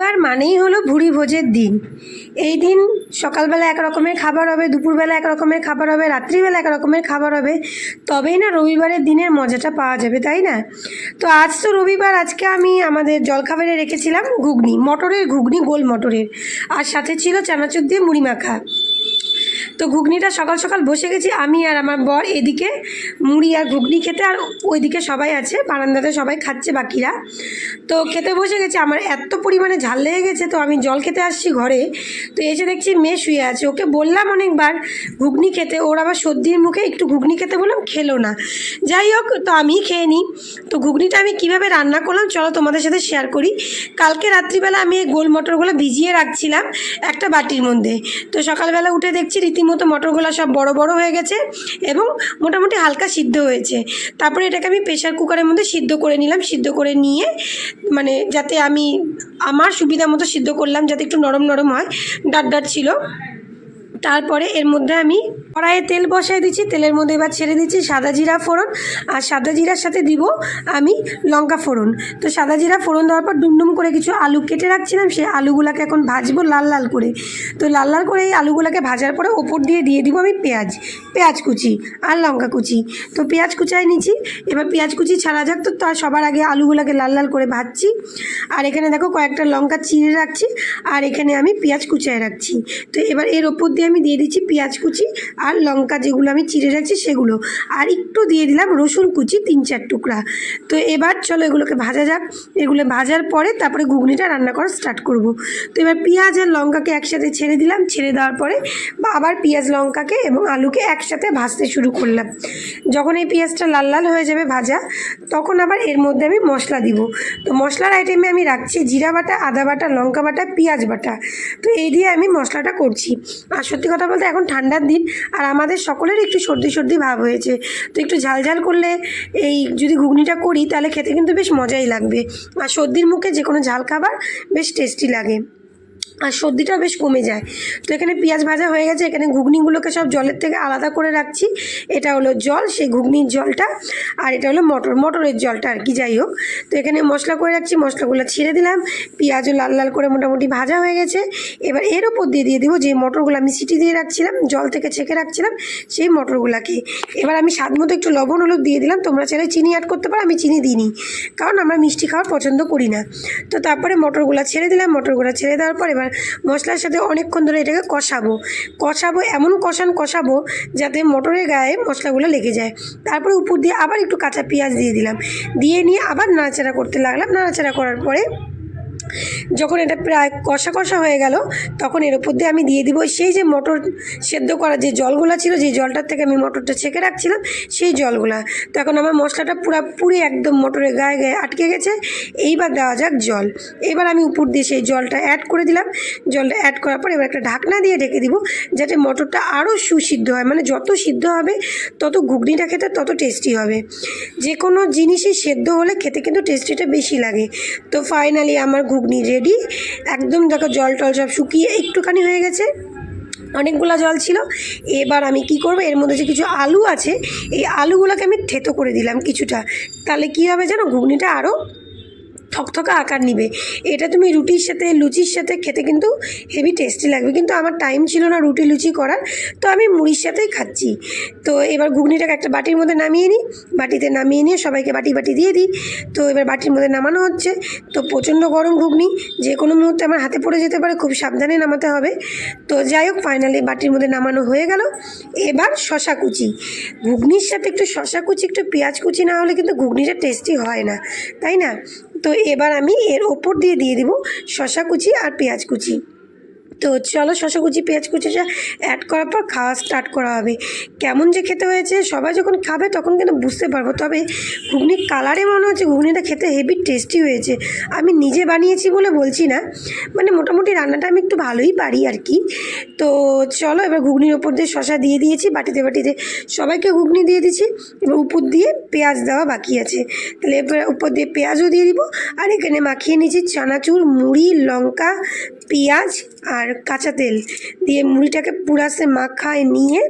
আর মানেই হলো ভুড়ি ভোজের দিন। এই দিন সকালবেলা এক রকমের খাবার হবে, দুপুরবেলা এক রকমের খাবার হবে, রাত্রিবেলা এক রকমের খাবার হবে, তবেই না রবিবারের দিনের মজাটা পাওয়া যাবে, তাই না? তো আজ তো রবিবার, আজকে আমি আমাদের জলখাবারে রেখেছিলাম ঘুগনি, মটরের ঘুগনি, গোল মটরের। আর সাথে ছিল চানাচুর দিয়ে মুড়ি মাখা। তো ঘুগনিটা সকাল সকাল বসে গেছি। আমি আর আমার বর এদিকে মুড়ি আর ঘুগনি খেতে, আর ওইদিকে সবাই আছে, বারান্দাতে সবাই খাচ্ছে বাকিরা। তো খেতে বসে গেছে, আমার এত পরিমাণে ঝাল লেগে গেছে, তো আমি জল খেতে আসছি ঘরে। তো এসে দেখছি মেয়ে শুয়ে আছে, ওকে বললাম অনেকবার ঘুগনি খেতে, ওর আবার সর্দির মুখে একটু ঘুগনি খেতে বললাম, খেলো না। যাই হোক, তো আমি খেয়ে নিই। তো ঘুগনিটা আমি কীভাবে রান্না করলাম, চলো তোমাদের সাথে শেয়ার করি। কালকে রাত্রিবেলা আমি এই গোল মটরগুলো ভিজিয়ে রাখছিলাম একটা বাটির মধ্যে। তো সকালবেলা উঠে দেখছি রীতিমতো মটরগুলো সব বড় বড় হয়ে গেছে এবং মোটামুটি হালকা সিদ্ধ হয়েছে। তারপরে এটাকে আমি প্রেশার কুকারের মধ্যে সিদ্ধ করে নিলাম। সিদ্ধ করে নিয়ে মানে যাতে আমি আমার সুবিধা মতো সিদ্ধ করলাম, যাতে একটু নরম নরম হয়। ডাট ডাট ছিল। তারপরে এর মধ্যে আমি কড়াইয়ে তেল বসাই দিচ্ছি, তেলের মধ্যে এবার ছেড়ে দিচ্ছি সাদা জিরা ফোড়ন। আর সাদা জিরার সাথে দিব আমি লঙ্কা ফোড়ন। তো সাদা জিরা ফোড়ন দেওয়ার পর ডুমডুম করে কিছু আলু কেটে রাখছিলাম, সেই আলুগুলোকে এখন ভাজবো লাল লাল করে। তো লাল লাল করে এই আলুগুলোকে ভাজার পরে ওপর দিয়ে দিয়ে দিব আমি পেঁয়াজ পেঁয়াজ কুচি আর লঙ্কা কুচি। তো পেঁয়াজ কুচাই নিচ্ছি, এবার পেঁয়াজ কুচি ছাড়া যাক, তো তার সবার আগে আলুগুলোকে লাল লাল করে ভাজছি। আর এখানে দেখো কয়েকটা লঙ্কা চিড়ে রাখছি, আর এখানে আমি পেঁয়াজ কুচায় রাখছি। তো এবার এর ওপর দিয়ে আমি দিয়ে দিচ্ছি পেঁয়াজ কুচি আর লঙ্কা যেগুলো আমি চিড়ে রাখছি সেগুলো। আর একটু দিয়ে দিলাম রসুন কুচি, তিন চার টুকরা। তো এবার চলো এগুলোকে ভাজা যাক। এগুলো ভাজার পরে তারপরে ঘুগনিটা রান্না করা স্টার্ট করব। তো এবার পেঁয়াজ আর লঙ্কাকে একসাথে ছেড়ে দিলাম। ছেড়ে দেওয়ার পরে আবার পেঁয়াজ, লঙ্কাকে এবং আলুকে একসাথে ভাজতে শুরু করলাম। যখন এই পেঁয়াজটা লাল লাল হয়ে যাবে ভাজা, তখন আবার এর মধ্যে আমি মশলা দিব। তো মশলার আইটেমে আমি রাখছি জিরা বাটা, আদা বাটা, লঙ্কা বাটা, পেঁয়াজ বাটা। তো এই দিয়ে আমি মশলাটা করছি। আর সত্যি কথা বলতে এখন ঠান্ডার দিন আর আমাদের সকলের একটু সর্দি সর্দি ভাব হয়েছে। তো একটু ঝালঝাল ঝাল করলে এই যদি ঘুগনিটা করি, তাহলে খেতে কিন্তু বেশ মজাই লাগবে। আর সর্দির মুখে যে কোনো ঝাল খাবার বেশ টেস্টি লাগে। আর সর্দিটা বেশ কমে যায়। তো এখানে পেঁয়াজ ভাজা হয়ে গেছে, এখানে ঘুগনিগুলোকে সব জলের থেকে আলাদা করে রাখছি। এটা হলো জল, সেই ঘুগনির জলটা, আর এটা হলো মটর। মটরের জলটা আর কি, যাই হোক। তো এখানে মশলা করে রাখছি, মশলাগুলো ছেড়ে দিলাম। পেঁয়াজও লাল লাল করে মোটামুটি ভাজা হয়ে গেছে। এবার এর ওপর দিয়ে দিয়ে দিব যে মটরগুলো আমি সিটি দিয়ে রাখছিলাম, জল থেকে ছেঁকে রাখছিলাম, সেই মটরগুলোকে। এবার আমি স্বাদ মতো একটু লবণ, হলুদ দিয়ে দিলাম। তোমরা চাইলে চিনি অ্যাড করতে পারো, আমি চিনি দিইনি। কারণ আমরা মিষ্টি খাওয়ার পছন্দ করি না। তো তারপরে মটরগুলো ছেড়ে দিলাম। মটরগুলো ছেড়ে দেওয়ার পর এবার মশলার সাথে অনেকক্ষণ ধরে এটাকে কষাবো। কষাবো, এমন কষান কষাবো যাতে মটরের গায়ে মশলাগুলো লেগে যায়। তারপরে উপর দিয়ে আবার একটু কাঁচা পেঁয়াজ দিয়ে দিলাম। দিয়ে নিয়ে আবার নাড়াচাড়া করতে লাগলাম। নাড়াচাড়া করার পরে যখন এটা প্রায় কষা কষা হয়ে গেল, তখন এর উপর দিয়ে আমি দিয়ে দিব সেই যে মটর সেদ্ধ করা যে জলগুলো ছিল, যে জলটার থেকে আমি মটরটা ছেঁকে রাখছিলাম, সেই জলগুলা। তো এখন আমার মশলাটা পুরোপুরি একদম মটরের গায়ে গায়ে আটকে গেছে। এইবার দেওয়া যাক জল। এবার আমি উপর দিয়ে সেই জলটা অ্যাড করে দিলাম। জলটা অ্যাড করার পর এবার একটা ঢাকনা দিয়ে ঢেকে দিব, যাতে মটরটা আরও সুসিদ্ধ হয়। মানে যত সিদ্ধ হবে, তত ঘুগনিটা খেতে তত টেস্টি হবে। যে কোনো জিনিসই সেদ্ধ হলে খেতে কিন্তু টেস্টিটা বেশি লাগে। তো ফাইনালি আমার ঘুগনি রেডি একদম দেখো জল টল সব শুকিয়ে একটুখানি হয়ে গেছে। অনেকগুলো জল ছিল। এবার আমি কি করব? এর মধ্যে যে কিছু আলু আছে, এই আলুগুলোকে আমি থেতো করে দিলাম কিছুটা। তাহলে কি হবে যেন ঘুগনিটা আরও থকথকা আকার নিবে। এটা তুমি রুটির সাথে, লুচির সাথে খেতে কিন্তু হেভি টেস্টি লাগবে। কিন্তু আমার টাইম ছিল না রুটি লুচি করার, তো আমি মুড়ির সাথেই খাচ্ছি। তো এবার ঘুগনিটাকে একটা বাটির মধ্যে নামিয়ে নিই। বাটিতে নামিয়ে নিয়ে সবাইকে বাটি বাটি দিয়ে দিই। তো এবার বাটির মধ্যে নামানো হচ্ছে। তো প্রচণ্ড গরম ঘুগনি, যে কোনো মুহূর্তে আমার হাতে পড়ে যেতে পারে, খুব সাবধানে নামাতে হবে। তো যাই হোক ফাইনালি বাটির মধ্যে নামানো হয়ে গেল। এবার শশা কুচি। ঘুগনির সাথে একটু শশা কুচি, একটু পেঁয়াজ কুচি না হলে কিন্তু ঘুগনিটা টেস্টি হয় না। তাই না? তো এবার আমি এর ওপর দিয়ে দিয়ে দেবো শশা কুচি আর পেঁয়াজ কুচি। তো চলো শশা কুচি পেঁয়াজ কুচিটা অ্যাড করার পর খাওয়া স্টার্ট করা হবে। কেমন যে খেতে হয়েছে, সবাই যখন খাবে তখন কিন্তু বুঝতে পারব। তবে ঘুগনির কালারে মনে হচ্ছে ঘুগনিটা খেতে হেভি টেস্টি হয়েছে। আমি নিজে বানিয়েছি বলে বলছি না মানে মোটামুটি রান্নাটা আমি একটু ভালোই পারি আর কি। তো চলো এবার ঘুগনির ওপর দিয়ে শশা দিয়ে দিয়েছি, বাটিতে বাটিতে সবাইকে ঘুগনি দিয়ে দিচ্ছি। এবার উপর দিয়ে পেঁয়াজ দেওয়া বাকি আছে। তাহলে এবার উপর দিয়ে পেঁয়াজও দিয়ে দিব। আর এখানে মাখিয়ে নিয়েছি চানাচুর, মুড়ি, লঙ্কা, পেঁয়াজ আর কাঁচা তেল দিয়ে মুড়িটাকে পুরাসে মাখায় নিয়ে